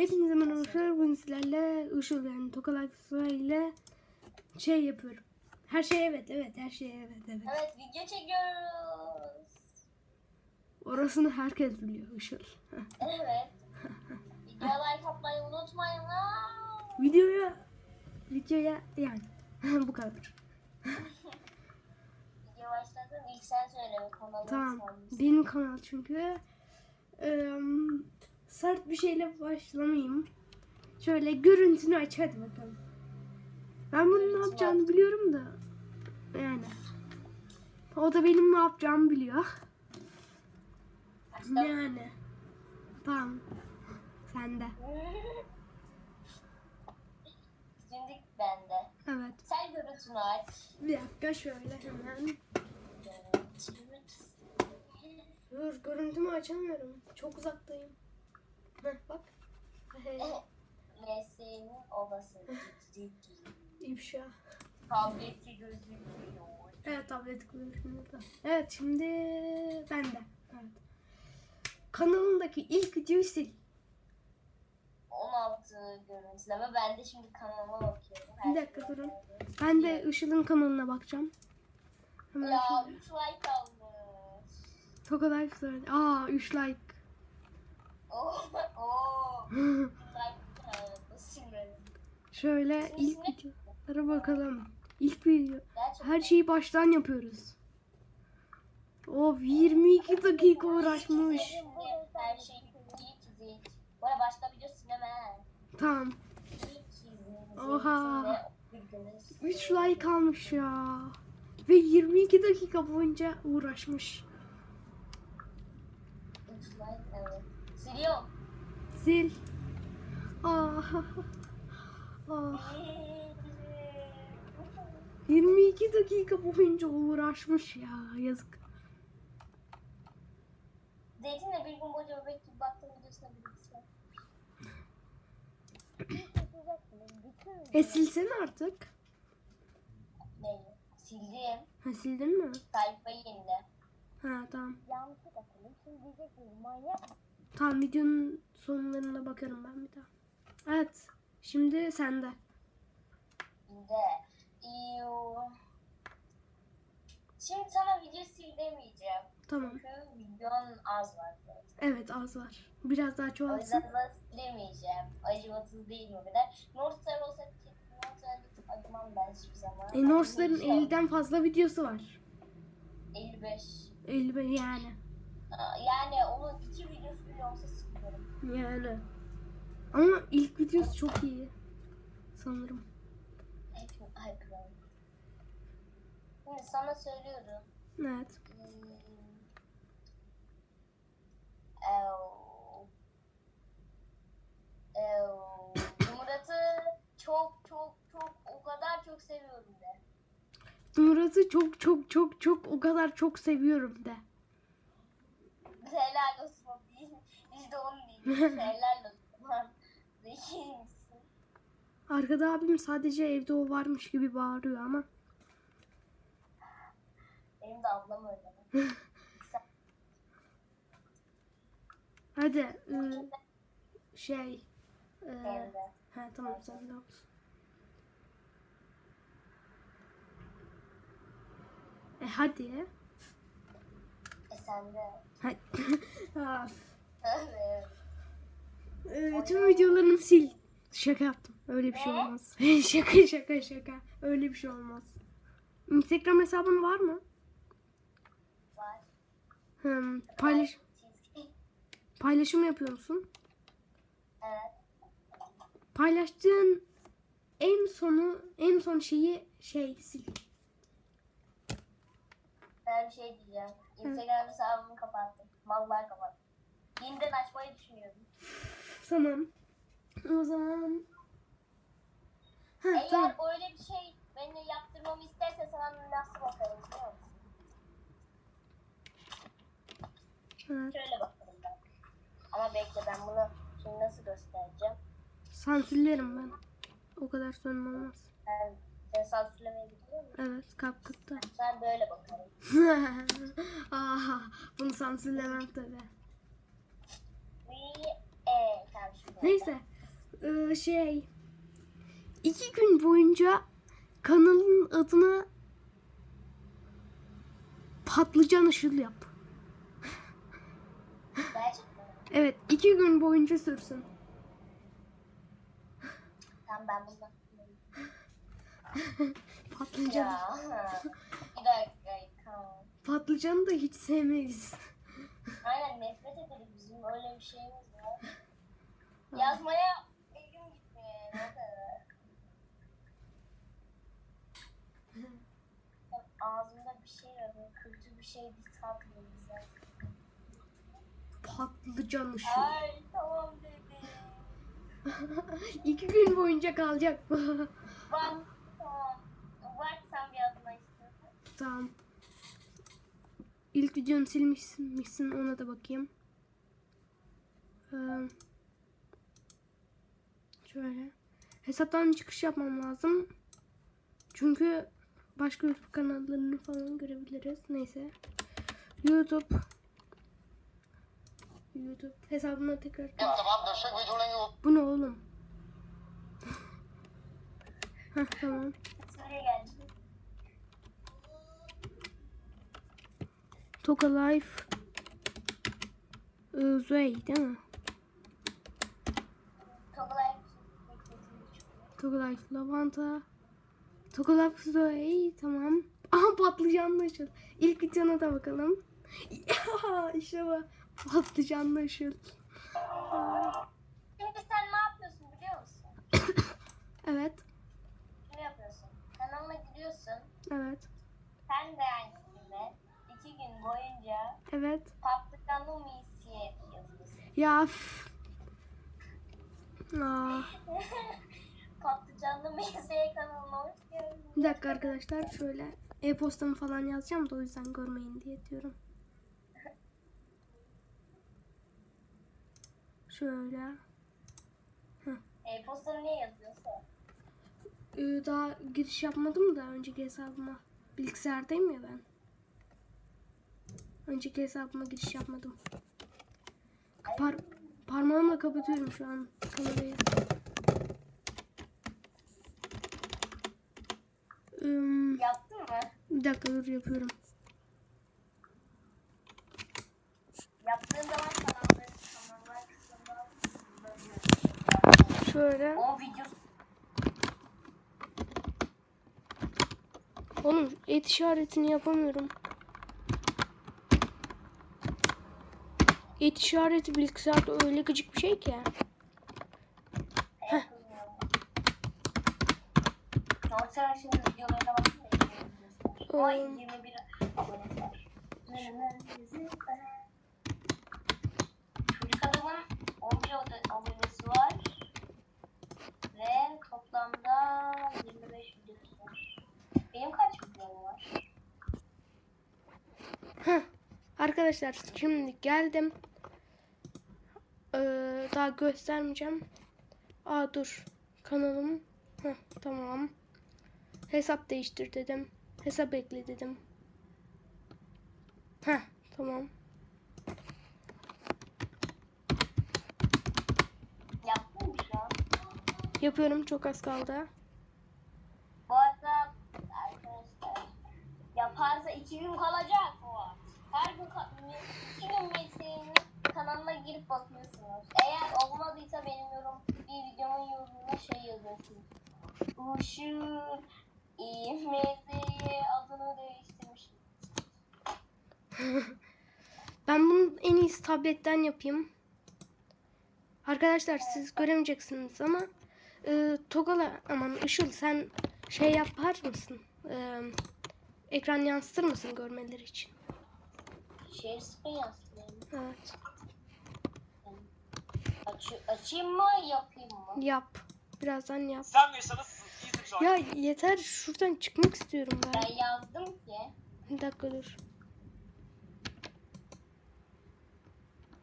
Hepinize merhaba arkadaşlar. Bugün sizlerle Işıl yani Tokalayfı ile şey yapıyorum. Her şey evet evet her şey evet evet. Evet video çekiyoruz. Orasını herkes biliyor. Heh. Evet. Videoya like atmayı unutmayın ha. Videoya videoya yani bu kadar. Video başladın ilk sen söyle kanalı. Tamam. Benim kanal çünkü Eee, sert bir şeyle başlamayayım. Şöyle görüntünü aç hadi bakalım. Ben bunun ne yapacağını biliyorum da yani. O da benim ne yapacağımı biliyor. Yani. Tamam. Sen de. Şimdi bende. Evet. Sen görüntünü aç. Bir dakika şöyle hemen. Dur görüntümü açamıyorum. Çok uzaktayım. Heh, bak. Mesleğinin odası. İfşa. Tableti gözüküyor. Evet tablet kullanıyorum. Evet şimdi ben de. Evet. Kanalındaki ilk videoyu sil. 16 görüntüleme. Ben de şimdi kanalıma bakıyorum. Bir dakika durun. Ben de Işıl'ın kanalına bakacağım. Hemen Ya şöyle. 3 like almış. Toka Life söyle. Aa 3 like. Oh, oh. like e, silmedim. Şöyle ilk videolara bakalım. İlk video. Her şeyi baştan yapıyoruz. Of 22 dakika uğraşmış. Tamam. Oha. 3 like almış ya. Ve 22 dakika boyunca uğraşmış. 3 like evet. Siliyorum. Sil. Ah. Ah. 22 dakika boyunca uğraşmış ya. Yazık. Zeytin'le bir gün boyunca bebek gibi baktım videosuna izle. E silsene artık. Neyi? Sildim. Ha sildin mi? Sayfayı yenile. Ha tamam. Yanlışlıkla sildim. Şimdi diyecek miyim manyak Tamam videonun sonlarına bakarım ben bir daha. Evet. Şimdi sende. De. İyi. Şimdi sana video sil demeyeceğim. Tamam. Çünkü videonun az var. zaten. Evet az var. Biraz daha O çoğalsın. yüzden da silemeyeceğim. Acımasız değil mi o kadar? Northstar olsa Northstar'da acımam ben hiçbir zaman. E Northstar'ın Acımayacağım. 50'den fazla videosu var. 55. 50 yani. Yani onun iki videosu bile olsa siliyorum. Yani. Ama ilk videosu çok iyi. Sanırım. Hep kral. Şimdi sana söylüyorum. Evet. Hmm. Ev. Ev. Murat'ı çok çok çok o kadar çok seviyorum de. Murat'ı çok çok çok çok o kadar çok seviyorum de. Helal olsun değil. Yüzde on değil. Helal olsun. Zeki misin? Arkada abim sadece evde o varmış gibi bağırıyor ama. Benim de ablam öyle. Hadi. ıı, şey. ıı, ha tamam sen de olsun. E hadi. E sen de. Hadi. Ah, Evet. e, tüm videolarını sil. Şaka yaptım. Öyle bir şey olmaz. şaka şaka şaka. Öyle bir şey olmaz. Instagram hesabın var mı? Var. Hmm, paylaş paylaşım yapıyor musun? Evet. Paylaştığın en sonu en son şeyi şey sil. Ben bir şey diyeceğim. Instagram hesabımı kapattım. Mallar kapattım. Yeniden açmayı düşünüyorum. Tamam. O zaman Ha Eğer tamam. öyle bir şey beni yaptırmamı isterse sana nasıl bakarım biliyor musun? Evet. Şöyle bakarım ben. Ama bekle ben bunu şimdi nasıl göstereceğim? Sansürlerim ben. O kadar sorun olmaz. Ben, sen sansürlemeyi biliyor musun? Evet kapkıtta. Ben böyle bakarım. Aha, bunu sansürlemem tabi. E, şimdi. Neyse Ee, şey iki gün boyunca kanalın adını patlıcan ışıl yap. Evet iki gün boyunca sürsün. Tamam ben bundan. Patlıcan. Bir dakika. Tamam. Patlıcanı da hiç sevmeyiz. Aynen nefret ederiz bizim öyle bir şeyimiz var. Yazmaya elim gitmiyor yani o kadar. Ağzımda bir şey var böyle kötü bir şey bir tat geliyor bize. Patlıcan ışıl. Ay tamam dedim. iki gün boyunca kalacak bu. Bak Varsan bir adına istiyorsan. Tamam. İlk videonu silmişsin ona da bakayım. Ee, şöyle. Hesaptan çıkış yapmam lazım. Çünkü başka YouTube kanallarını falan görebiliriz. Neyse. YouTube YouTube hesabına tekrar Bu ne oğlum? Heh, tamam. Toka Life ee, Zoe değil mi? Togalay. Toka Life Lavanta Toka Life Zoe tamam. Aha patlıcanlı ışıl. İlk videona da bakalım. Ya işte bu. Patlıcanlı ışıl. Şimdi sen ne yapıyorsun biliyor musun? Evet. Ne yapıyorsun? Kanalına gidiyorsun. Evet. Sen de aynı şekilde iki gün boyunca Evet. patlıcanlı misiye yazıyorsun. Ya üf. Aa, patlıcanlı misiye kanalına hoş bir dakika arkadaşlar şöyle e-postamı falan yazacağım da o yüzden görmeyin diye diyorum. Şöyle. E-postanı niye yazıyorsun? Ee, daha giriş yapmadım da önceki hesabıma. Bilgisayardayım ya ben. Önceki hesabıma giriş yapmadım. Par parmağımla kapatıyorum şu an kamerayı. Üm, Yaptın mı? bir dakika dur yapıyorum. Yaptığın zaman kanalları kanallar kısmından Şöyle. O video Oğlum et işaretini yapamıyorum. Et işareti bilgisayarda öyle gıcık bir şey ki. Northern şimdi videolarına baktım da izliyorsun. Ama Hmm. 21 abonesi var. Çocuk adamın 11 abo- abonesi var. Ve toplamda 25 videosu var. Benim kaç videom var? Heh. Arkadaşlar şimdi geldim. Ee, daha göstermeyeceğim. Aa dur. Kanalım. Heh, tamam. Hesap değiştir dedim. Hesap ekle dedim. Heh, tamam. Yapıyorum çok az kaldı. Bu arada arkadaşlar yaparsa 2 gün kalacak o. Her gün 2 gün mesleğinin kanalına girip bakıyorsunuz. Eğer olmadıysa benim yorum bir videomun yorumuna şey yazıyorsunuz. Uşur mesleği adını değiştirmiş. Ben bunu en iyisi tabletten yapayım. Arkadaşlar siz göremeyeceksiniz ama e, Togala aman Işıl sen şey yapar mısın? E, ekran yansıtır mısın görmeleri için? Screen yansıtayım. Evet. Aç, açayım mı yapayım mı? Yap. Birazdan yap. Sen nasılsın? İyisin şu an. Ya yeter şuradan çıkmak istiyorum ben. Ben yazdım ki. Bir dakika dur.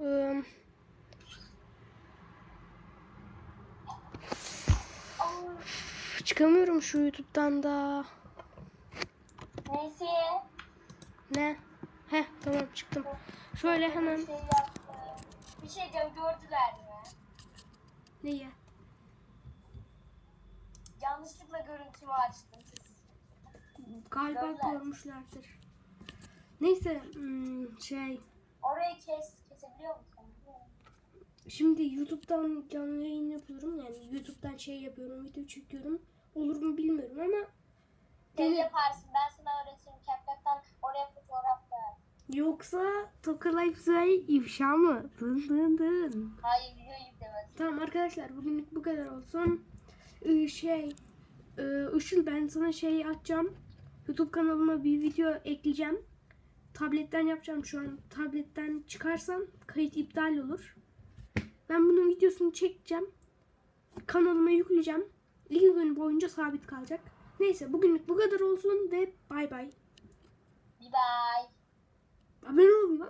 Aa, çıkamıyorum şu YouTube'dan da. Neyse. Ne? Heh tamam çıktım. Şöyle hemen Bir şey. Bir şey diyeceğim gördüler mi? neye? görüntümü açtım. Galiba Gönder. görmüşlerdir. Neyse hmm, şey orayı kes, kesebiliyor musun? şimdi YouTube'dan canlı yayın yapıyorum yani YouTube'dan şey yapıyorum video çekiyorum olur mu bilmiyorum ama Dene- yaparsın. Ben sana öğretirim. CapCut'tan oraya fotoğraf. Yoksa Toka Life ifşa mı? Dın dın dın. Hayır video yüklemez. Tamam arkadaşlar bugünlük bu kadar olsun. Ee, şey e, Işıl ben sana şey atacağım. YouTube kanalıma bir video ekleyeceğim. Tabletten yapacağım şu an. Tabletten çıkarsam kayıt iptal olur. Ben bunun videosunu çekeceğim. Kanalıma yükleyeceğim. İki gün boyunca sabit kalacak. Neyse bugünlük bu kadar olsun ve bay bay. Bye bye. 我不能吗？